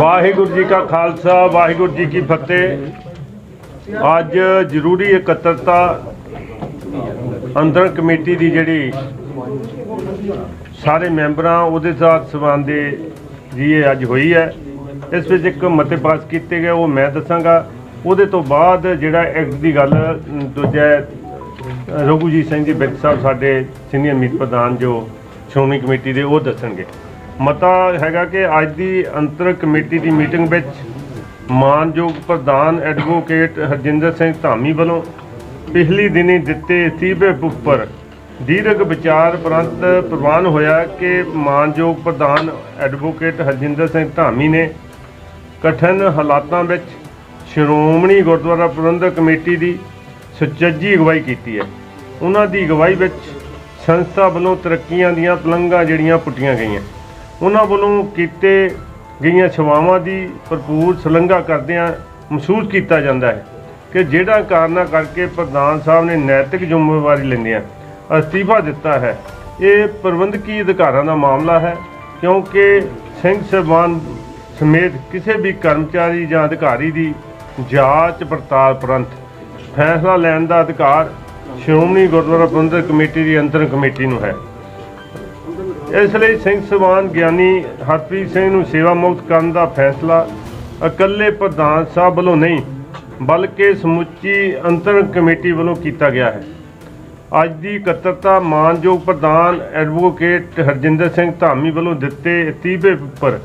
ਵਾਹਿਗੁਰੂ ਜੀ ਕਾ ਖਾਲਸਾ, ਵਾਹਿਗੁਰੂ ਜੀ ਕੀ ਫਤਿਹ। ਅੱਜ ਜ਼ਰੂਰੀ ਇਕੱਤਰਤਾ ਅੰਦਰ ਕਮੇਟੀ ਦੀ ਜਿਹੜੀ ਸਾਰੇ ਮੈਂਬਰਾਂ, ਉਹਦੇ ਸਾਥ ਸੰਬੰਧੇ ਜੀ ਇਹ ਅੱਜ ਹੋਈ ਹੈ। ਇਸ ਵਿੱਚ ਇੱਕ ਮਤੇ ਪਾਸ ਕੀਤੇ ਗਏ, ਉਹ ਮੈਂ ਦੱਸਾਂਗਾ। ਉਹਦੇ ਤੋਂ ਬਾਅਦ ਜਿਹੜਾ ਐਕਟ ਦੀ ਗੱਲ ਦੂਜਾ ਰਘੂਜੀਤ ਸਿੰਘ ਜੀ ਬਿੱਟ ਸਾਹਿਬ, ਸਾਡੇ ਸੀਨੀਅਰ ਮੀਤ ਪ੍ਰਧਾਨ ਜੋ ਸ਼੍ਰੋਮਣੀ ਕਮੇਟੀ ਦੇ, ਉਹ ਦੱਸਣਗੇ। ਮਤਾ ਹੈਗਾ ਕਿ ਅੱਜ ਦੀ ਅੰਤਰ ਕਮੇਟੀ ਦੀ ਮੀਟਿੰਗ ਵਿੱਚ ਮਾਨਯੋਗ ਪ੍ਰਧਾਨ ਐਡਵੋਕੇਟ ਹਰਜਿੰਦਰ ਸਿੰਘ ਧਾਮੀ ਵੱਲੋਂ ਪਿਛਲੀ ਦਿਨੀ ਦਿੱਤੇ ਅਸਤੀਫੇ ਉੱਪਰ ਦੀਰਘ ਵਿਚਾਰ ਪ੍ਰੰਤ ਪ੍ਰਵਾਨ ਹੋਇਆ ਕਿ ਮਾਨਯੋਗ ਪ੍ਰਧਾਨ ਐਡਵੋਕੇਟ ਹਰਜਿੰਦਰ ਸਿੰਘ ਧਾਮੀ ਨੇ ਕਠਿਨ ਹਾਲਾਤਾਂ ਵਿੱਚ ਸ਼੍ਰੋਮਣੀ ਗੁਰਦੁਆਰਾ ਪ੍ਰਬੰਧਕ ਕਮੇਟੀ ਦੀ ਸੁਚੱਜੀ ਅਗਵਾਈ ਕੀਤੀ ਹੈ। ਉਹਨਾਂ ਦੀ ਅਗਵਾਈ ਵਿੱਚ ਸੰਸਥਾ ਵੱਲੋਂ ਤਰੱਕੀਆਂ ਦੀਆਂ ਪਲੰਘਾਂ ਜਿਹੜੀਆਂ ਪੁੱਟੀਆਂ ਗਈਆਂ। ਉਹਨਾਂ ਵੱਲੋਂ ਕੀਤੇ ਗਈਆਂ ਸੇਵਾਵਾਂ ਦੀ ਭਰਪੂਰ ਸ਼ਲਾਘਾ ਕਰਦਿਆਂ ਮਹਿਸੂਸ ਕੀਤਾ ਜਾਂਦਾ ਹੈ ਕਿ ਜਿਹੜਾ ਕਾਰਨਾਂ ਕਰਕੇ ਪ੍ਰਧਾਨ ਸਾਹਿਬ ਨੇ ਨੈਤਿਕ ਜ਼ਿੰਮੇਵਾਰੀ ਲੈਂਦਿਆਂ ਅਸਤੀਫਾ ਦਿੱਤਾ ਹੈ, ਇਹ ਪ੍ਰਬੰਧਕੀ ਅਧਿਕਾਰਾਂ ਦਾ ਮਾਮਲਾ ਹੈ, ਕਿਉਂਕਿ ਸਿੰਘ ਸਾਹਿਬਾਨ ਸਮੇਤ ਕਿਸੇ ਵੀ ਕਰਮਚਾਰੀ ਜਾਂ ਅਧਿਕਾਰੀ ਦੀ ਜਾਂਚ ਪੜਤਾਲ ਪ੍ਰੰਤ ਫੈਸਲਾ ਲੈਣ ਦਾ ਅਧਿਕਾਰ ਸ਼੍ਰੋਮਣੀ ਗੁਰਦੁਆਰਾ ਪ੍ਰਬੰਧਕ ਕਮੇਟੀ ਦੀ ਅੰਤਰ ਕਮੇਟੀ ਨੂੰ ਹੈ। ਇਸ ਲਈ ਸਿੰਘ ਸਵਾਨ ਗਿਆਨੀ ਹਰਪ੍ਰੀਤ ਸਿੰਘ ਨੂੰ ਸੇਵਾ ਮੁਕਤ ਕਰਨ ਦਾ ਫੈਸਲਾ ਇਕੱਲੇ ਪ੍ਰਧਾਨ ਸਾਹਿਬ ਵੱਲੋਂ ਨਹੀਂ, ਬਲਕਿ ਸਮੁੱਚੀ ਅੰਤਰ ਕਮੇਟੀ ਵੱਲੋਂ ਕੀਤਾ ਗਿਆ ਹੈ। ਅੱਜ ਦੀ ਇਕੱਤਰਤਾ ਮਾਨਯੋਗ ਪ੍ਰਧਾਨ ਐਡਵੋਕੇਟ ਹਰਜਿੰਦਰ ਸਿੰਘ ਧਾਮੀ ਵੱਲੋਂ ਦਿੱਤੇ ਅਤੀਬੇ ਉੱਪਰ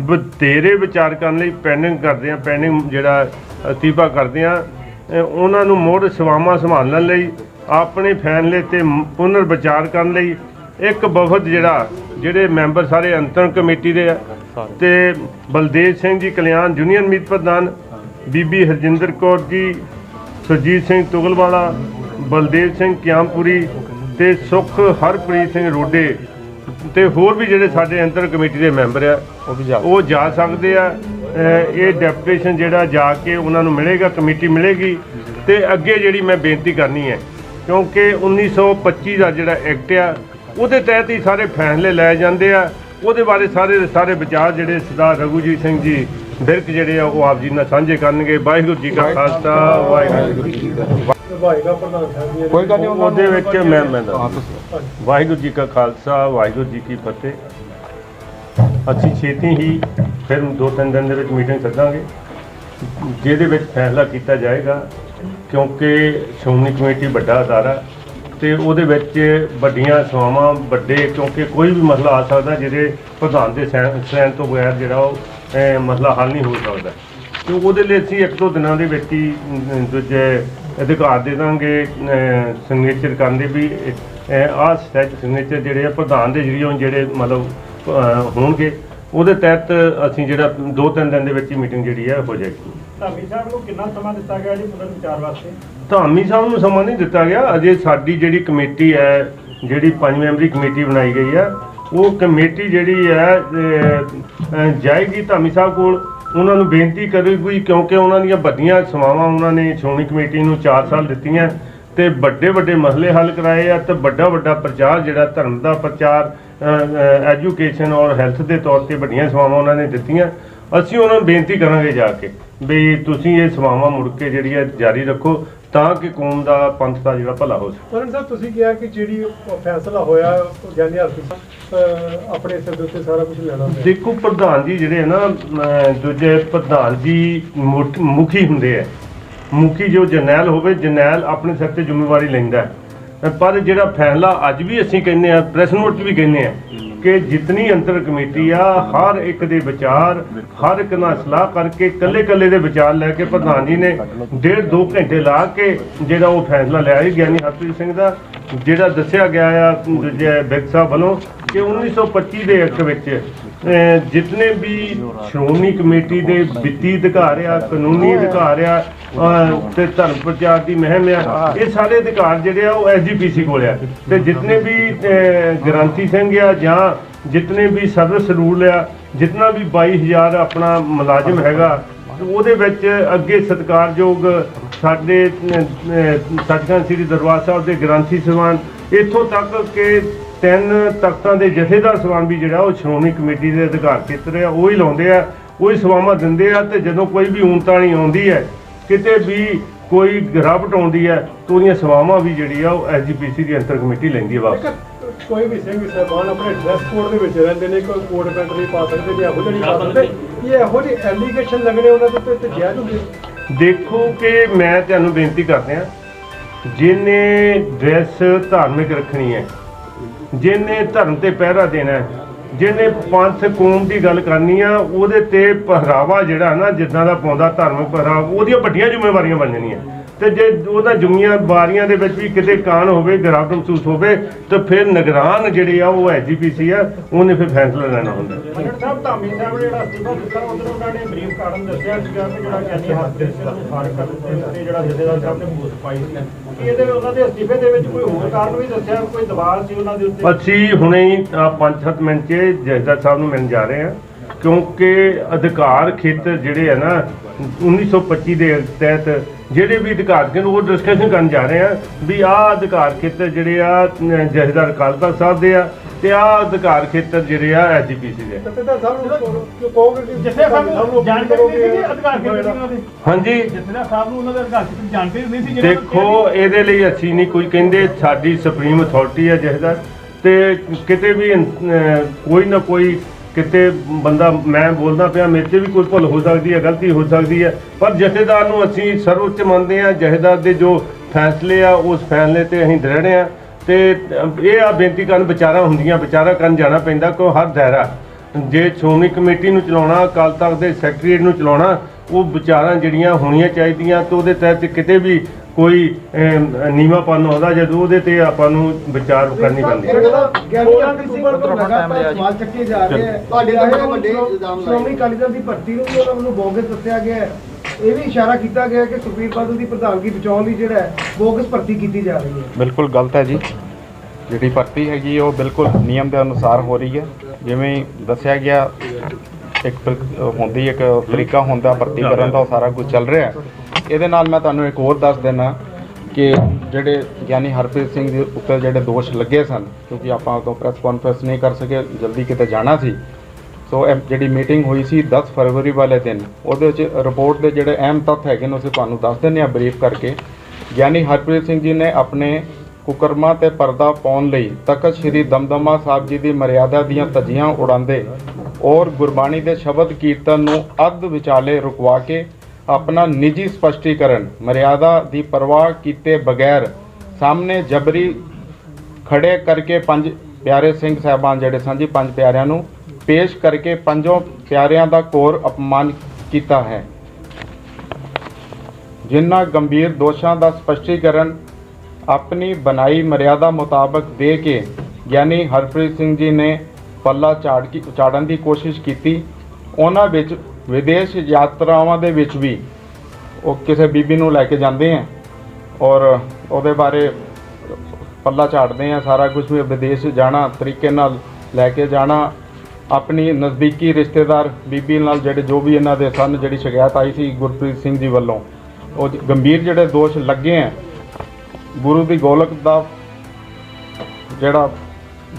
ਵਧੇਰੇ ਵਿਚਾਰ ਕਰਨ ਲਈ ਪੈਂਡਿੰਗ ਕਰਦੇ ਆ ਪੈਂਡਿੰਗ ਜਿਹੜਾ ਅਸਤੀਫਾ ਕਰਦੇ ਆ ਉਹਨਾਂ ਨੂੰ ਮੁੜ ਸੇਵਾਵਾਂ ਸੰਭਾਲਣ ਲਈ, ਆਪਣੇ ਫੈਸਲੇ ਤੇ ਪੁਨਰ ਵਿਚਾਰ ਕਰਨ ਲਈ ਇੱਕ ਵਫਦ ਜਿਹੜਾ ਜਿਹੜੇ ਮੈਂਬਰ ਸਾਰੇ ਅੰਤਰ ਕਮੇਟੀ ਦੇ ਆ ਤੇ ਬਲਦੇਵ ਸਿੰਘ ਜੀ ਕਲਿਆਣ ਜੂਨੀਅਰ ਮੀਤ ਪ੍ਰਧਾਨ ਬੀਬੀ ਹਰਜਿੰਦਰ ਕੌਰ ਜੀ ਸੁਰਜੀਤ ਸਿੰਘ ਤੁਗਲਵਾਲਾ ਬਲਦੇਵ ਸਿੰਘ ਕਿਆਮਪੁਰੀ ਤੇ ਸੁਖ ਹਰਪ੍ਰੀਤ ਸਿੰਘ ਰੋਡੇ ਤੇ ਹੋਰ ਵੀ ਜਿਹੜੇ ਸਾਡੇ ਅੰਤਰ ਕਮੇਟੀ ਦੇ ਮੈਂਬਰ ਆ ਉਹ ਜਾ ਸਕਦੇ ਆ। ਇਹ ਡੈਪੂਟੇਸ਼ਨ ਜਿਹੜਾ ਜਾ ਕੇ ਉਹਨਾਂ ਨੂੰ ਮਿਲੇਗਾ ਕਮੇਟੀ ਮਿਲੇਗੀ ਤੇ ਅੱਗੇ ਜਿਹੜੀ ਮੈਂ ਬੇਨਤੀ ਕਰਨੀ ਹੈ ਕਿਉਂਕਿ 1925 ਦਾ ਜਿਹੜਾ ਐਕਟ ਆ ਉਹਦੇ ਤਹਿਤ ਹੀ ਸਾਰੇ ਫੈਸਲੇ ਲਏ ਜਾਂਦੇ ਆ। ਉਹਦੇ ਬਾਰੇ ਸਾਰੇ ਦੇ ਸਾਰੇ ਵਿਚਾਰ ਜਿਹੜੇ ਸਰਦਾਰ ਰਘੂਜੀਤ ਸਿੰਘ ਜੀ ਬਿਰਕ ਜਿਹੜੇ ਆ ਉਹ ਆਪ ਜੀ ਨਾਲ ਸਾਂਝੇ ਕਰਨਗੇ। ਵਾਹਿਗੁਰੂ ਜੀ ਕਾ ਖਾਲਸਾ ਵਾਹਿਗੁਰੂ ਜੀ ਕੀ ਫਤਿਹ। ਕੋਈ ਗੱਲ ਨਹੀਂ ਉਹਨਾਂ ਉਹਦੇ ਵਿੱਚ ਮੈਂ ਮੈਂ ਵਾਹਿਗੁਰੂ ਜੀ ਕਾ ਖਾਲਸਾ ਵਾਹਿਗੁਰੂ ਜੀ ਕੀ ਫਤਿਹ। ਅਸੀਂ ਛੇਤੀ ਹੀ ਫਿਰ ਦੋ ਤਿੰਨ ਦਿਨ ਦੇ ਵਿੱਚ ਮੀਟਿੰਗ ਸੱਦਾਂਗੇ ਜਿਹਦੇ ਵਿੱਚ ਫੈਸਲਾ ਕੀਤਾ ਜਾਏਗਾ ਕਿਉਂਕਿ ਸ਼੍ਰੋਮਣੀ ਕਮੇਟੀ ਵੱਡਾ ਅਦਾਰਾ ਤੇ ਉਹਦੇ ਵਿੱਚ ਵੱਡੀਆਂ ਸੇਵਾਵਾਂ ਵੱਡੇ ਕਿਉਂਕਿ ਕੋਈ ਵੀ ਮਸਲਾ ਆ ਸਕਦਾ ਜਿਹਦੇ ਪ੍ਰਧਾਨ ਦੇ ਸੈਨ ਸੈਨ ਤੋਂ ਬਗੈਰ ਜਿਹੜਾ ਉਹ ਅਹ, ਮਸਲਾ ਹੱਲ ਨਹੀਂ ਹੋ ਸਕਦਾ। ਤੇ ਉਹਦੇ ਲਈ ਅਸੀਂ ਇੱਕ ਦੋ ਦਿਨਾਂ ਦੇ ਵਿੱਚ ਹੀ ਅਮ, ਦੂਜੇ ਅਧਿਕਾਰ ਦੇ ਦਾਂਗੇ ਸਿਗਨੇਚਰ ਕਰਨ ਦੇ ਵੀ ਆਹ ਸਟੈਚ ਸਿਗਨੇਚਰ ਜਿਹੜੇ ਆ ਪ੍ਰਧਾਨ ਦੇ ਜਰੀਏ ਜਿਹੜੇ ਮਤਲਬ ਅਹ, ਹੋਣਗੇ। ਉਹਦੇ ਤਹਿਤ ਅਸੀਂ ਜਿਹੜਾ ਦੋ ਤਿੰਨ ਦਿਨ ਦੇ ਵਿੱਚ ਹੀ ਮੀਟਿੰਗ ਜਿਹੜੀ ਹੈ ਹੋ ਜਾਏਗੀ। ਧਾਮੀ ਸਾਹਿਬ ਨੂੰ ਕਿੰਨਾ ਸਮਾਂ ਦਿੱਤਾ ਗਿਆ ਜੀ ਪੁਨਰ ਵਿਚਾਰ ਵਾਸਤੇ? ਧਾਮੀ ਸਾਹਿਬ ਨੂੰ ਸਮਾਂ ਨਹੀਂ ਦਿੱਤਾ ਗਿਆ। ਅਜੇ ਸਾਡੀ ਜਿਹੜੀ ਕਮੇਟੀ ਹੈ, ਜਿਹੜੀ ਪੰਜ ਮੈਂਬਰੀ ਕਮੇਟੀ ਬਣਾਈ ਗਈ ਹੈ, ਉਹ ਕਮੇਟੀ ਜਿਹੜੀ ਹੈ ਜਾਏਗੀ ਧਾਮੀ ਸਾਹਿਬ ਕੋਲ। ਉਹਨਾਂ ਨੂੰ ਬੇਨਤੀ ਕਰੇਗੀ, ਕਿਉਂਕਿ ਉਹਨਾਂ ਦੀਆਂ ਵੱਡੀਆਂ ਸੇਵਾਵਾਂ ਉਹਨਾਂ ਨੇ ਸ਼੍ਰੋਮਣੀ ਕਮੇਟੀ ਨੂੰ 4 ਸਾਲ ਦਿੱਤੀਆਂ। ਤੇ ਵੱਡੇ ਵੱਡੇ ਮਸਲੇ ਹੱਲ ਕਰਾਏ ਆ ਤੇ ਵੱਡਾ ਵੱਡਾ ਪ੍ਰਚਾਰ ਜਿਹੜਾ ਧਰਮ ਦਾ ਪ੍ਰਚਾਰ ਐਜੂਕੇਸ਼ਨ ਔਰ ਹੈਲਥ ਦੇ ਤੌਰ ਤੇ ਵੱਡੀਆਂ ਸੇਵਾਵਾਂ ਉਹਨਾਂ ਨੇ ਦਿੱਤੀਆਂ। ਅਸੀਂ ਉਹਨਾਂ ਨੂੰ ਬੇਨਤੀ ਕਰਾਂਗੇ ਜਾ ਕੇ ਵੀ ਤੁਸੀਂ ਇਹ ਸੇਵਾਵਾਂ ਮੁੜ ਕੇ ਜਿਹੜੀ ਹੈ ਜਾਰੀ ਰੱਖੋ ਤਾਂ ਕਿ ਕੌਮ ਦਾ ਪੰਥ ਦਾ ਜਿਹੜਾ ਭਲਾ ਹੋ ਸਕੇ। ਸਾਹਿਬ ਤੁਸੀਂ ਕਿਹਾ ਕਿ ਜਿਹੜੀ ਫੈਸਲਾ ਹੋਇਆ ਗਿਆਨੀ ਅਹ, ਆਪਣੇ ਸਿਰ ਦੇ ਉੱਤੇ ਸਾਰਾ ਕੁਝ ਲੈਣਾ ਦੇਖੋ ਪ੍ਰਧਾਨ ਜੀ ਜਿਹੜੇ ਨਾ ਦੂਜੇ ਪ੍ਰਧਾਨ ਜੀ ਮੁੱਖ- ਹੁੰਦੇ ਆ। ਮੁਖੀ ਜੋ ਜਰਨੈਲ ਹੋਵੇ ਜਰਨੈਲ ਆਪਣੇ ਸਿਰ ਤੇ ਜ਼ਿੰਮੇਵਾਰੀ ਲੈਂਦਾ ਪਰ ਜਿਹੜਾ ਫੈਸਲਾ ਅੱਜ ਵੀ ਅਸੀਂ ਕਹਿੰਦੇ ਆ ਪ੍ਰੈਸ ਨੋਟ 'ਚ ਵੀ ਕਹਿੰਦੇ ਆ ਕਿ ਜਿਤਨੀ ਅੰਤਰ ਕਮੇਟੀ ਆ, ਹਰ ਇੱਕ ਦੇ ਵਿਚਾਰ, ਹਰ ਇੱਕ ਨਾਲ ਸਲਾਹ ਕਰਕੇ ਕੱਲੇ ਕੱਲੇ ਦੇ ਵਿਚਾਰ ਲੈ ਕੇ ਪ੍ਰਧਾਨ ਜੀ ਨੇ ਡੇਢ ਦੋ ਘੰਟੇ ਲਾ ਕੇ ਜਿਹੜਾ ਉਹ ਫੈਸਲਾ ਲਿਆ ਹੈ ਗਿਆਨੀ ਹਰਪ੍ਰੀਤ ਸਿੰਘ ਦਾ, ਜਿਹੜਾ ਦੱਸਿਆ ਗਿਆ ਆ, ਦੂਜੇ ਬਿਗ ਸਾਹਿਬ ਵੱਲੋਂ ਕਿ 1925 ਦੇ ਐਕਟ ਵਿੱਚ ਜਿਤਨੇ ਵੀ ਸ਼੍ਰੋਮਣੀ ਕਮੇਟੀ ਦੇ ਵਿੱਤੀ ਅਧਿਕਾਰ ਆ ਕਾਨੂੰਨੀ ਅਧਿਕਾਰ ਆ ਤੇ ਧਰਮ ਪ੍ਰਚਾਰ ਦੀ ਮਹਿਮ ਆ ਇਹ ਸਾਰੇ ਅਧਿਕਾਰ ਜਿਹੜੇ ਆ ਉਹ ਐਸਜੀਪੀਸੀ ਕੋਲ ਆ। ਤੇ ਜਿਤਨੇ ਵੀ ਗ੍ਰੰਥੀ ਸਿੰਘ ਆ ਜਾਂ ਜਿਤਨੇ ਵੀ ਸਰਵਿਸ ਰੂਲ ਆ ਜਿਤਨਾ ਵੀ 22000 ਆਪਣਾ ਮੁਲਾਜ਼ਮ ਹੈਗਾ ਉਹਦੇ ਵਿੱਚ ਅੱਗੇ ਸਤਿਕਾਰਯੋਗ ਸਾਡੇ ਸੱਚਖੰਡ ਸ੍ਰੀ ਦਰਬਾਰ ਸਾਹਿਬ ਦੇ ਗ੍ਰੰਥੀ ਸਮਾਨ ਇੱਥੋਂ ਤੱਕ ਕਿ ਤਿੰਨ ਤਖਤਾਂ ਦੇ ਜਥੇਦਾਰ ਸਵਾਨ ਵੀ ਜਿਹੜਾ ਉਹ ਸ਼੍ਰੋਮਣੀ ਕਮੇਟੀ ਦੇ ਅਧਿਕਾਰ ਖੇਤਰ ਆ ਉਹ ਹੀ ਲਾਉਂਦੇ ਆ ਉਹ ਹੀ ਸੇਵਾਵਾਂ ਦਿੰਦੇ ਆ ਤੇ ਜਦੋਂ ਕੋਈ ਵੀ ਊਨਤਾਣੀ ਆਉਂਦੀ ਹੈ ਕਿਤੇ ਵੀ ਕੋਈ ਗਿਰਾਵਟ ਆਉਂਦੀ ਹੈ ਤਾਂ ਉਹਦੀਆਂ ਸੇਵਾਵਾਂ ਵੀ ਜਿਹੜੀ ਆ ਉਹ ਐਸਜੀਪੀਸੀ ਦੀ ਅੰਤਰ ਕਮੇਟੀ ਲੈਂਦੀ ਹੈ ਵਾਪਸ। ਕੋਈ ਵੀ ਸਿੰਘ ਸਾਹਿਬਾਨ ਆਪਣੇ ਡਰੈਸ ਕੋਡ ਦੇ ਵਿੱਚ ਰਹਿੰਦੇ ਨੇ ਕੋਈ ਕੋਡ ਪੈਂਟ ਨਹੀਂ ਪਾ ਸਕਦੇ ਨੇ ਇਹੋ ਜਿਹੀ ਪਾ ਸਕਦੇ ਇਹ ਇਹੋ ਜਿਹੇ ਐਲੀਗੇਸ਼ਨ ਲੱਗਣੇ ਉਹਨਾਂ ਦੇ ਉੱਤੇ ਤੇ ਜਾਇਜ਼ ਹੁੰਦੇ ਦੇਖੋ ਕਿ ਮੈਂ ਤੁਹਾਨੂੰ ਬੇਨਤੀ ਕਰਦੇ ਆ ਜਿਹਨੇ ਡਰੈਸ ਧਾਰਮਿਕ ਰੱਖਣੀ ਹੈ ਜਿਹਨੇ ਧਰਮ ਤੇ ਪਹਿਰਾ ਦੇਣਾ ਜਿਹਨੇ ਪੰਥ ਕੌਮ ਦੀ ਗੱਲ ਕਰਨੀ ਆ, ਉਹਦੇ ਤੇ ਪਹਿਰਾਵਾ ਜਿਹੜਾ ਨਾ, ਜਿੱਦਾਂ ਦਾ ਪਾਉਂਦਾ ਧਾਰਮਿਕ ਪਹਿਰਾਵਾ, ਉਹਦੀਆਂ ਵੱਡੀਆਂ ਜ਼ਿੰਮੇਵਾਰੀਆਂ ਬਣ ਜਾਣੀਆਂ। ਤੇ ਜੇ ਉਹਨਾਂ ਜ਼ਿੰਮੇਵਾਰੀਆਂ ਦੇ ਵਿੱਚ ਵੀ ਕਿਤੇ ਕਾਣ ਹੋਵੇ ਗਿਰਾਵਟ ਮਹਿਸੂਸ ਹੋਵੇ ਤਾਂ ਫਿਰ ਨਿਗਰਾਨ ਜਿਹੜੇ ਆ ਉਹ ਐਜੀਪੀਸੀ ਆ ਉਹਨੇ ਫਿਰ ਫੈਸਲਾ ਲੈਣਾ ਹੁੰਦਾ। ਡਾਕਟਰ ਸਾਹਿਬ ਧਾਮੀ ਸਾਹਿਬ ਨੇ ਜਿਹੜਾ ਅਸਤੀਫਾ ਦਿੱਤਾ ਉਧਰ ਉਹਨਾਂ ਨੇ ਬਰੀਫ ਕਾਰਨ ਦੱਸਿਆ ਸੀਗਾ ਕਿ ਜਿਹੜਾ ਗਿਆਨੀ ਹਰਪ੍ਰੀਤ ਸਿੰਘ ਨੂੰ ਖਾਰਜ ਕਰਨ ਦੇ ਉੱਤੇ ਜਿਹੜਾ ਜਥੇਦਾਰ ਸਾਹਿਬ ਨੇ ਪੋਸਟ ਪਾਈ ਸੀ ਕੀ ਇਹਦੇ ਉਹਨਾਂ ਦੇ ਅਸਤੀਫੇ ਦੇ ਵਿੱਚ ਕੋਈ ਹੋਰ ਕਾਰਨ ਵੀ ਦੱਸਿਆ ਕੋਈ ਦਬਾਅ ਸੀ ਉਹਨਾਂ ਦੇ ਉੱਤੇ? ਅਸੀਂ ਹੁਣੇ ਹੀ 5-7 ਮਿੰਟ 'ਚ ਜੈਸਦਾਰ ਸਾਹਿਬ ਨੂੰ ਮਿਲਣ ਜਾ ਰਹੇ ਹਾਂ। ਕਿਉਂਕਿ ਅਧਿਕਾਰ ਖੇਤਰ ਜਿਹੜੇ ਆ ਨਾ 1925 ਦੇ ਤਹਿਤ ਜਿਹੜੇ ਵੀ ਅਧਿਕਾਰ ਕੇ ਉਹ ਡਿਸਕਸ਼ਨ ਕਰਨ ਜਾ ਰਹੇ ਆ ਵੀ ਆਹ ਅਧਿਕਾਰ ਖੇਤਰ ਜਿਹੜੇ ਆ ਜੈਸਦਾਰ ਅਕਾਲ ਤਖਤ ਸਾਹਿਬ ਦੇ ਆ ਤੇ ਆਹ ਅਧਿਕਾਰ ਖੇਤਰ ਜਿਹੜੇ ਆ ਐਜੀਪੀਸੀ ਦੇ ਹਾਂਜੀ। ਜਿੱਥੇ ਸਾਹਿਬ ਨੂੰ ਉਹਨਾਂ ਦੇ ਅਧਿਕਾਰ ਖੇਤਰ ਦੀ ਜਾਣਕਾਰੀ ਨਹੀਂ ਸੀ ਜਿਹਨਾਂ ਨੂੰ ਦੇਖੋ ਇਹਦੇ ਲਈ ਅਸੀਂ ਨਹੀਂ ਕੋਈ ਕਹਿੰਦੇ ਸਾਡੀ ਸੁਪਰੀਮ ਅਥਾਰਟੀ ਹੈ ਜਹਦਾਰ ਤੇ ਕਿਤੇ ਵੀ ਕੋਈ ਨਾ ਕੋਈ ਕਿਤੇ ਬੰਦਾ ਮੈਂ ਬੋਲਦਾ ਪਿਆ, ਮੇਰੇ ਤੇ ਵੀ ਕੋਈ ਭੁੱਲ ਹੋ ਸਕਦੀ ਹੈ, ਗਲਤੀ ਹੋ ਸਕਦੀ ਹੈ। ਪਰ ਜਥੇਦਾਰ ਨੂੰ ਅਸੀਂ ਸਰਵਉੱਚ ਮੰਨਦੇ ਹਾਂ, ਜਥੇਦਾਰ ਦੇ ਜੋ ਫੈਸਲੇ ਆ, ਉਸ ਫੈਸਲੇ ਤੇ ਅਸੀਂ ਦ੍ਰਿੜ ਹਾਂ। ਤੇ ਇਹ ਆ ਬੇਨਤੀ ਕਰਨ, ਵਿਚਾਰਾਂ ਹੁੰਦੀਆਂ, ਵਿਚਾਰਾ ਕਰਨ ਜਾਣਾ ਪੈਂਦਾ ਕੋ ਹਰ ਦਾਇਰਾ। ਜੇ ਸ਼੍ਰੋਮਣੀ ਕਮੇਟੀ ਨੂੰ ਚਲਾਉਣਾ, ਅਕਾਲ ਤਖਤ ਦੇ ਸੈਕਟਰੀਏਟ ਨੂੰ ਚਲਾਉਣਾ, ਉਹ ਵਿਚਾਰਾਂ ਜਿਹੜੀਆਂ ਹੋਣੀਆਂ ਚਾਹੀਦੀਆਂ, ਤੇ ਉਹਦੇ ਤਹਿਤ ਕਿਤੇ ਵੀ ਕੋਈ ਨੀਵਾਪਨ ਆਉਂਦਾ ਜਦੋਂ ਉਹਦੇ ਤੇ ਆਪਾਂ ਨੂੰ ਵਿਚਾਰ ਕਰਨੀ ਪੈਂਦੀ ਹੈ। ਗਿਆਨੀ ਹਰਪ੍ਰੀਤ ਸਿੰਘ ਵੱਲੋਂ ਲਗਾਤਾਰ ਸਵਾਲ ਚੱਕੇ ਜਾ ਰਹੇ ਹੈ। ਤੁਹਾਡੇ ਚਾਹੇ ਵੱਲੋਂ ਉਹ ਵੱਡੇ ਸ਼੍ਰੋ- ਇਲਜ਼ਾਮ ਲਾਏ ਸ਼੍ਰੋਮਣੀ ਅਕਾਲੀ ਦਲ ਦੀ ਭਰਤੀ ਨੂੰ ਵੀ ਉਹਨਾਂ ਵੱਲੋਂ ਬੋਗਸ ਦੱਸਿਆ ਗਿਆ ਹੈ। ਇਹ ਵੀ ਇਸ਼ਾਰਾ ਕੀਤਾ ਗਿਆ ਹੈ ਕਿ ਸੁਖਬੀਰ ਬਾਦਲ ਦੀ ਪ੍ਰਧਾਨਗੀ ਬਚਾਉਣ ਲਈ ਜਿਹੜਾ ਹੈ ਬੋਗਸ ਭਰਤੀ ਕੀਤੀ ਜਾ ਰਹੀ ਹੈ। ਬਿਲਕੁਲ ਗਲਤ ਹੈ ਜੀ। ਜਿਹੜੀ ਭਰਤੀ ਹੈਗੀ ਉਹ ਬਿਲਕੁਲ ਨਿਯਮ ਦੇ ਅਨੁਸਾਰ ਹੋ ਰਹੀ ਹੈ। ਜਿਵੇਂ ਦੱਸਿਆ ਗਿਆ ਇੱਕ ਹੁੰਦੀ ਇੱਕ ਤਰੀਕਾ ਹੁੰਦਾ ਭਰਤੀ ਕਰਨ ਦਾ ਉਹ ਸਾਰਾ ਕੁਝ ਚੱਲ ਰਿਹਾ ਹੈ। ਇਹਦੇ ਨਾਲ ਮੈਂ ਤੁਹਾਨੂੰ ਇੱਕ ਹੋਰ ਦੱਸ ਦੇਣਾ ਕਿ ਜਿਹੜੇ ਗਿਆਨੀ ਹਰਪ੍ਰੀਤ ਸਿੰਘ ਦੇ ਉੱਤੇ ਜਿਹੜੇ ਦੋਸ਼ ਲੱਗੇ ਸਨ, ਕਿਉਂਕਿ ਆਪਾਂ ਉਦੋਂ ਪ੍ਰੈਸ ਕਾਨਫਰੰਸ ਨਹੀਂ ਕਰ ਸਕੇ, ਜਲਦੀ ਕਿਤੇ ਜਾਣਾ ਸੀ। ਸੋ ਇਹ ਜਿਹੜੀ ਮੀਟਿੰਗ ਹੋਈ ਸੀ 10 ਫਰਵਰੀ ਵਾਲੇ ਦਿਨ, ਉਹਦੇ ਵਿੱਚ ਰਿਪੋਰਟ ਦੇ ਜਿਹੜੇ ਅਹਿਮ ਤੱਥ ਹੈਗੇ ਨੇ, ਅਸੀਂ ਤੁਹਾਨੂੰ ਦੱਸ ਦਿੰਦੇ ਹਾਂ ਬਰੀਫ ਕਰਕੇ। ਗਿਆਨੀ ਹਰਪ੍ਰੀਤ ਸਿੰਘ ਜੀ ਨੇ ਆਪਣੇ ਕੁਕਰਮਾਂ ਤੇ ਪਰਦਾ ਪਾਉਣ ਲਈ ਤਖਤ ਸ੍ਰੀ ਦਮਦਮਾ ਸਾਹਿਬ ਜੀ ਦੀ ਮਰਿਆਦਾ ਦੀਆਂ ਧੱਜੀਆਂ ਉਡਾਉਂਦੇ ਔਰ ਗੁਰਬਾਣੀ ਦੇ ਸ਼ਬਦ ਕੀਰਤਨ ਨੂੰ ਅੱਧ ਵਿਚਾਲੇ ਰੁਕਵਾ ਕੇ ਆਪਣਾ ਨਿੱਜੀ ਸਪਸ਼ਟੀਕਰਨ, ਮਰਿਆਦਾ ਦੀ ਪਰਵਾਹ ਕੀਤੇ ਬਗੈਰ ਸਾਹਮਣੇ ਜਬਰੀ ਖੜੇ ਕਰਕੇ ਪੰਜ ਪਿਆਰੇ ਸਿੰਘ ਸਾਹਿਬਾਨ ਜਿਹੜੇ ਸਨ ਜੀ, ਪੰਜ ਪਿਆਰਿਆਂ ਨੂੰ ਪੇਸ਼ ਕਰਕੇ ਪੰਜੋਂ ਪਿਆਰਿਆਂ ਦਾ ਘੋਰ ਅਪਮਾਨ ਕੀਤਾ ਹੈ। ਜਿਨ੍ਹਾਂ ਗੰਭੀਰ ਦੋਸ਼ਾਂ ਦਾ ਸਪਸ਼ਟੀਕਰਨ ਆਪਣੀ ਬਣਾਈ ਮਰਿਆਦਾ ਮੁਤਾਬਕ ਦੇ ਕੇ ਗਿਆਨੀ ਹਰਪ੍ਰੀਤ ਸਿੰਘ ਜੀ ਨੇ ਪੱਲਾ ਝਾੜ ਕੀ ਝਾੜਨ ਦੀ ਕੋਸ਼ਿਸ਼ ਕੀਤੀ, ਉਹਨਾਂ ਵਿੱਚ ਵਿਦੇਸ਼ ਯਾਤਰਾਵਾਂ ਦੇ ਵਿੱਚ ਵੀ ਉਹ ਕਿਸੇ ਬੀਬੀ ਨੂੰ ਲੈ ਕੇ ਜਾਂਦੇ ਆ ਔਰ ਉਹਦੇ ਬਾਰੇ ਪੱਲਾ ਝਾੜਦੇ ਆ, ਸਾਰਾ ਕੁਝ ਵੀ ਵਿਦੇਸ਼ ਜਾਣਾ, ਤਰੀਕੇ ਨਾਲ ਲੈ ਕੇ ਜਾਣਾ, ਆਪਣੀ ਨਜ਼ਦੀਕੀ ਰਿਸ਼ਤੇਦਾਰ ਬੀਬੀ ਨਾਲ ਜਿਹੜੇ ਜੋ ਵੀ ਇਹਨਾਂ ਦੇ ਸਨ, ਜਿਹੜੀ ਸ਼ਿਕਾਇਤ ਆਈ ਸੀ ਗੁਰਪ੍ਰੀਤ ਸਿੰਘ ਜੀ ਵੱਲੋਂ, ਉਹ ਗੰਭੀਰ ਜਿਹੜੇ ਦੋਸ਼ ਲੱਗੇ ਆ, ਗੁਰੂ ਦੀ ਗੋਲਕ ਦਾ ਜਿਹੜਾ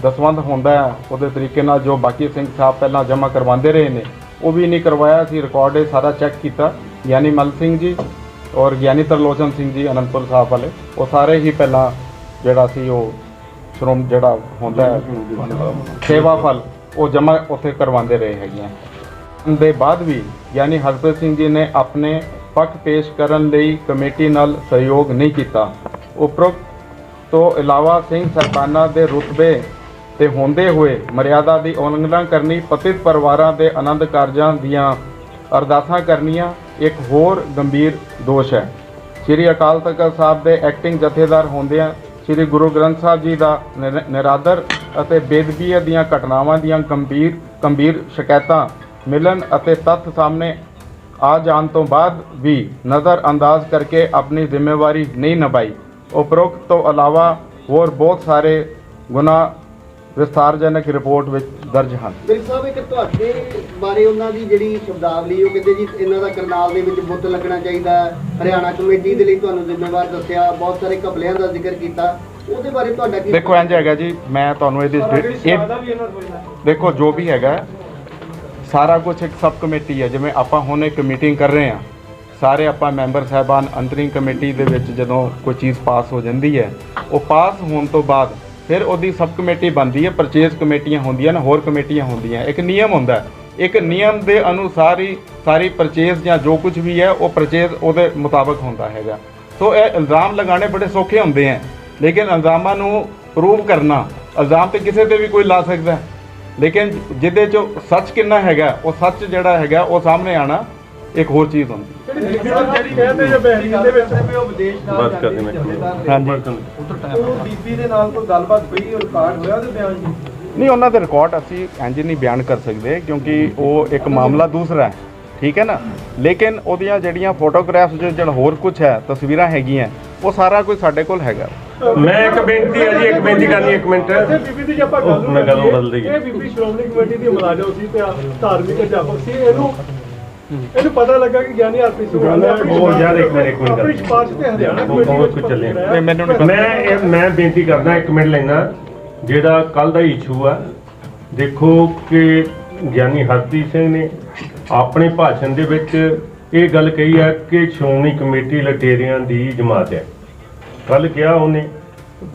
ਦਸਵੰਧ ਹੁੰਦਾ ਹੈ ਉਹਦੇ ਤਰੀਕੇ ਨਾਲ ਜੋ ਬਾਕੀ ਸਿੰਘ ਸਾਹਿਬ ਪਹਿਲਾਂ ਜਮ੍ਹਾਂ ਕਰਵਾਉਂਦੇ ਰਹੇ ਨੇ ਉਹ ਵੀ ਨਹੀਂ ਕਰਵਾਇਆ ਸੀ ਰਿਕਾਰਡ ਇਹ ਸਾਰਾ ਚੈੱਕ ਕੀਤਾ। ਗਿਆਨੀ ਮਲ ਸਿੰਘ ਜੀ ਔਰ ਗਿਆਨੀ ਤਰਲੋਚਨ ਸਿੰਘ ਜੀ ਅਨੰਦਪੁਰ ਸਾਹਿਬ ਵਾਲੇ, ਉਹ ਸਾਰੇ ਹੀ ਪਹਿਲਾਂ ਜਿਹੜਾ ਸੀ ਉਹ ਸ਼੍ਰੋਮ ਜਿਹੜਾ ਹੁੰਦਾ ਹੈ, ਸੇਵਾ ਫਲ, ਉਹ ਜਮ੍ਹਾਂ ਉੱਥੇ ਕਰਵਾਉਂਦੇ ਰਹੇ ਹੈਗੇ ਆ। ਦੇ ਬਾਅਦ ਵੀ ਯਾਨੀ ਹਰਪ੍ਰੀਤ ਸਿੰਘ ਜੀ ਨੇ ਆਪਣੇ ਪੱਖ ਪੇਸ਼ ਕਰਨ ਲਈ ਕਮੇਟੀ ਨਾਲ ਸਹਿਯੋਗ ਨਹੀਂ ਕੀਤਾ। ਉਪਰੋਕਤ ਤੋਂ ਇਲਾਵਾ ਸਿੰਘ ਸਰਕਾਨਾ ਦੇ ਰੁਤਬੇ ਤੇ ਹੁੰਦੇ ਹੋਏ ਮਰਿਆਦਾ ਦੀ ਉਲੰਘਣਾ ਕਰਨੀ, ਪਤਿਤ ਪਰਿਵਾਰਾਂ ਦੇ ਆਨੰਦ ਕਾਰਜਾਂ ਦੀਆਂ ਅਰਦਾਸਾਂ ਕਰਨੀਆਂ, ਇੱਕ ਹੋਰ ਗੰਭੀਰ ਦੋਸ਼ ਹੈ। ਸ੍ਰੀ ਅਕਾਲ ਤਖਤ ਸਾਹਿਬ ਦੇ ਐਕਟਿੰਗ ਜਥੇਦਾਰ ਹੁੰਦਿਆਂ ਸ੍ਰੀ ਗੁਰੂ ਗ੍ਰੰਥ ਸਾਹਿਬ ਜੀ ਦਾ ਨਿਰ- ਨਿਰਾਦਰ ਅਤੇ ਬੇਦਬੀ ਦੀਆਂ ਘਟਨਾਵਾਂ ਦੀਆਂ ਗੰਭੀਰ ਗੰਭੀਰ ਸ਼ਿਕਾਇਤਾਂ ਮਿਲਣ ਅਤੇ ਤੱਥ ਸਾਹਮਣੇ ਆ ਜਾਣ ਤੋਂ ਬਾਅਦ ਵੀ ਨਜ਼ਰ ਅੰਦਾਜ਼ ਕਰਕੇ ਆਪਣੀ ਜ਼ਿੰਮੇਵਾਰੀ ਨਹੀਂ ਨਿਭਾਈ। ਉਪਰੋਕਤ ਤੋਂ ਇਲਾਵਾ ਹੋਰ ਬਹੁਤ ਸਾਰੇ ਗੁਨਾਹ ਵਿਸਥਾਰਜਨਕ ਰਿਪੋਰਟ ਵਿੱਚ ਦਰਜ ਹਨ। ਬਿਲ ਸਾਹਿਬ ਇੱਕ ਤੁਹਾਡੇ ਬਾਰੇ ਉਹਨਾਂ ਦੀ ਜਿਹੜੀ ਸ਼ਬਦਾਵਲੀ ਉਹ ਕਹਿੰਦੇ ਜੀ ਇਹਨਾਂ ਦਾ ਕਰਨਾਲ ਦੇ ਵਿੱਚ ਬੁੱਤ ਲੱਗਣਾ ਚਾਹੀਦਾ ਹੈ। ਹਰਿਆਣਾ ਕਮੇਟੀ ਦੇ ਲਈ ਤੁਹਾਨੂੰ ਜ਼ਿੰਮੇਵਾਰ ਦੱਸਿਆ ਬਹੁਤ ਸਾਰੇ ਘਪਲਿਆਂ ਦਾ ਜ਼ਿਕਰ ਕੀਤਾ। ਉਹਦੇ ਬਾਰੇ ਤੁਹਾਡਾ ਕੀ ਦੇਖੋ ਇੰਜ ਹੈਗਾ ਜੀ ਮੈਂ ਤੁਹਾਨੂੰ ਇਹਦੀ ਇਹ ਦੇਖੋ ਜੋ ਵੀ ਹੈਗਾ ਸਾਰਾ ਕੁਝ ਇੱਕ ਸਬ ਕਮੇਟੀ ਹੈ। ਜਿਵੇਂ ਆਪਾਂ ਹੁਣ ਇੱਕ ਮੀਟਿੰਗ ਕਰ ਰਹੇ ਹਾਂ ਸਾਰੇ ਆਪਾਂ ਮੈਂਬਰ ਸਾਹਿਬਾਨ ਅੰਤਰਿੰਗ ਕਮੇਟੀ ਦੇ ਵਿੱਚ ਜਦੋਂ ਕੋਈ ਚੀਜ਼ ਪਾਸ ਹੋ ਜਾਂਦੀ ਹੈ ਉਹ ਪਾਸ ਹੋਣ ਤੋਂ ਬਾਅਦ ਫਿਰ ਉਹਦੀ ਸਬ ਕਮੇਟੀ ਬਣਦੀ ਹੈ, ਪਰਚੇਸ ਕਮੇਟੀਆਂ ਹੁੰਦੀਆਂ ਨੇ, ਹੋਰ ਕਮੇਟੀਆਂ ਹੁੰਦੀਆਂ। ਇੱਕ ਨਿਯਮ ਹੁੰਦਾ ਇੱਕ ਨਿਯਮ ਦੇ ਅਨੁਸਾਰ ਹੀ ਸਾਰੀ ਪਰਚੇਜ਼ ਜਾਂ ਜੋ ਕੁਝ ਵੀ ਹੈ, ਉਹ ਪਰਚੇਜ਼ ਉਹਦੇ ਮੁਤਾਬਕ ਹੁੰਦਾ ਹੈਗਾ। ਸੋ ਇਹ ਇਲਜ਼ਾਮ ਲਗਾਉਣੇ ਬੜੇ ਸੌਖੇ ਹੁੰਦੇ ਹੈ। ਲੇਕਿਨ ਇਲਜ਼ਾਮਾਂ ਨੂੰ ਪ੍ਰੂਵ ਕਰਨਾ, ਇਲਜ਼ਾਮ ਤੇ ਕਿਸੇ ਤੇ ਵੀ ਕੋਈ ਲਾ ਸਕਦਾ। ਲੇਕਿਨ ਜਿਹਦੇ ਚ ਸੱਚ ਕਿੰਨਾ ਹੈਗਾ, ਉਹ ਸੱਚ ਜਿਹੜਾ ਹੈਗਾ, ਉਹ ਸਾਹਮਣੇ ਆਣਾ ਇੱਕ ਹੋਰ ਚੀਜ਼ ਹੁੰਦੀ ਜਿਹੜੀ ਕਹਿੰਦੇ ਜੇ ਬਹਿਰੀਨ ਦੇ ਵਿੱਚ ਬਸ ਕਰ ਦੇ ਮੈਂ ਹਾਂਜੀ ਉਹ ਬੀਬੀ ਦੇ ਨਾਲ ਕੋਈ ਗੱਲਬਾਤ ਹੋਈ ਉਹ ਰਿਕਾਰਡ ਹੋਇਆ ਉਹਦੇ ਬਿਆਨ ਜੀ ਨਹੀਂ ਉਹਨਾਂ ਦੇ ਰਿਕਾਰਡ ਅਸੀਂ ਇੰਜ ਨਹੀਂ ਬਿਆਨ ਕਰ ਸਕਦੇ ਕਿਉਂਕਿ ਉਹ ਇੱਕ ਮਾਮਲਾ ਦੂਸਰਾ ਹੈ ਠੀਕ ਹੈ ਨਾ? ਲੇਕਿਨ ਉਹਦੀਆਂ ਜਿਹੜੀਆਂ ਫੋਟੋਗ੍ਰਾਫਸ ਜੋ ਜਿਹੜਾ ਹੋਰ ਕੁਝ ਹੈ ਤਸਵੀਰਾਂ ਹੈਗੀਆਂ ਉਹ ਸਾਰਾ ਕੁਝ ਸਾਡੇ ਕੋਲ ਹੈਗਾ। ਮੈਂ ਇੱਕ ਬੇਨਤੀ ਹੈ ਜੀ ਇੱਕ ਬੇਨਤੀ ਕਰਨੀ ਇੱਕ ਮਿੰਟ। ਇੱਥੇ ਬੀਬੀ ਦੀ ਜੇ ਆਪਾਂ ਗੱਲ ਮੈਂ ਗੱਲ ਨੂੰ ਬਦਲ ਦੇਗੀ। ਇਹ ਬੀਬੀ ਸ਼੍ਰੋਮਣੀ ਕਮੇਟੀ ਦੀ ਮੁਲਾਜ਼ਮ ਸੀ ਤੇ ਧਾਰਮਿਕ ਅਧਿਆਪਕ ਸੀ ਇਹਨੂੰ ਇਹਨੂੰ ਪਤਾ ਲੱਗਾ ਕਿ ਗਿਆਨੀ ਹਰਪ੍ਰੀਤ ਸਿੰਘ ਗੱਲ ਹੈ, ਉਹ ਯਾਰ ਇੱਕ ਮਿੰਟ, ਇੱਕ ਮਿੰਟ। ਆਪਣੀ ਸਿਫਾਰਿਸ਼ ਤੇ ਹਰਿਆਣਾ ਉਹ ਕਮੇਟੀ ਬਹੁਤ ਕੁਝ ਚੱਲੇ। ਨਹੀਂ, ਮੈਨੂੰ ਨਹੀਂ ਮੈਂ ਇਹ ਮੈਂ ਬੇਨਤੀ ਕਰਦਾ ਇੱਕ ਮਿੰਟ ਲੈਣਾ। ਜਿਹੜਾ ਕੱਲ ਦਾ ਇਸ਼ੂ ਆ ਦੇਖੋ ਕਿ ਗਿਆਨੀ ਹਰਪ੍ਰੀਤ ਸਿੰਘ ਨੇ ਆਪਣੇ ਭਾਸ਼ਣ ਦੇ ਵਿੱਚ ਇਹ ਗੱਲ ਕਹੀ ਹੈ ਕਿ ਸ਼੍ਰੋਮਣੀ ਕਮੇਟੀ ਲਟੇਰਿਆਂ ਦੀ ਜਮਾਤ ਹੈ। ਕੱਲ ਕਿਹਾ ਉਹਨੇ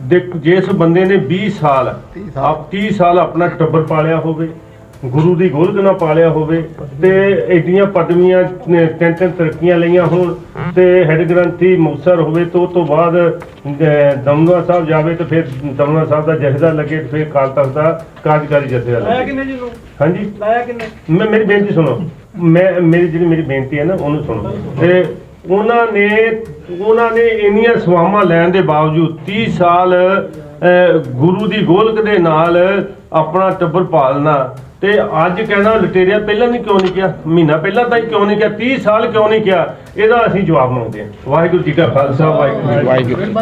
ਦੇਖ ਜਿਸ ਬੰਦੇ ਨੇ 20 ਸਾਲ ਆਪ 30 ਸਾਲ ਆਪਣਾ ਟੱਬਰ ਪਾਲਿਆ ਹੋਵੇ ਗੁਰੂ ਦੀ ਗੋਲਕ ਨਾਲ ਪਾਲਿਆ ਹੋਵੇ ਤੇ ਐਡੀਆਂ ਪਦਵੀਆਂ ਤਿੰਨ ਤਿੰਨ ਤਰੱਕੀਆਂ ਲਈਆਂ ਹੋਣ ਤੇ ਹੈਡ ਗ੍ਰੰਥੀ ਮੁਕਤਸਰ ਹੋਵੇ ਤੇ ਉਹ ਤੋਂ ਬਾਅਦ ਦਮਦਮਾ ਸਾਹਿਬ ਜਾਵੇ ਤੇ ਫਿਰ ਦਮਦਮਾ ਸਾਹਿਬ ਦਾ ਜਥੇਦਾਰ ਲੱਗੇ ਤੇ ਫਿਰ ਕਾਲ ਤਖਤ ਦਾ ਕਾਰਜਕਾਰੀ ਜਥੇਦਾਰ ਲਾਇਆ ਲੱਗੇ ਕਿੰਨੇ ਜੀ ਨੂੰ ਹਾਂਜੀ? ਲਾਇਆ ਕਿੰਨੇ? ਮੈਂ ਮੇਰੀ ਬੇਨਤੀ ਸੁਣੋ। ਮੈਂ ਮੇਰੀ ਜਿਹੜੀ ਮੇਰੀ ਬੇਨਤੀ ਹੈ ਨਾ ਉਹਨੂੰ ਸੁਣੋ। ਤੇ ਉਹਨਾਂ ਨੇ ਉਹਨਾਂ ਨੇ ਇੰਨੀਆਂ ਸਵਾਮਾਂ ਲੈਣ ਦੇ ਬਾਵਜੂਦ 30 ਸਾਲ ਗੁਰੂ ਦੀ ਗੋਲਕ ਦੇ ਨਾਲ ਆਪਣਾ ਟੱਬਰ ਪਾਲਣਾ ਤੇ ਅੱਜ ਕਹਿਣਾ ਲਟੇਰਿਆ ਪਹਿਲਾਂ ਨਹੀਂ ਕਿਉਂ ਨਹੀਂ ਕਿਹਾ? ਮਹੀਨਾ ਪਹਿਲਾਂ ਤਾਂ ਹੀ ਕਿਉਂ ਨਹੀਂ ਕਿਹਾ? 30 ਸਾਲ ਕਿਉਂ ਨਹੀਂ ਕਿਹਾ? ਇਹਦਾ ਅਸੀਂ ਜਵਾਬ ਮੰਗਦੇ ਹਾਂ। ਵਾਹਿਗੁਰੂ ਜੀ ਕਾ ਖਾਲਸਾ ਵਾਹਿਗੁਰੂ ਜੀ ਕੀ ਫਤਿਹ।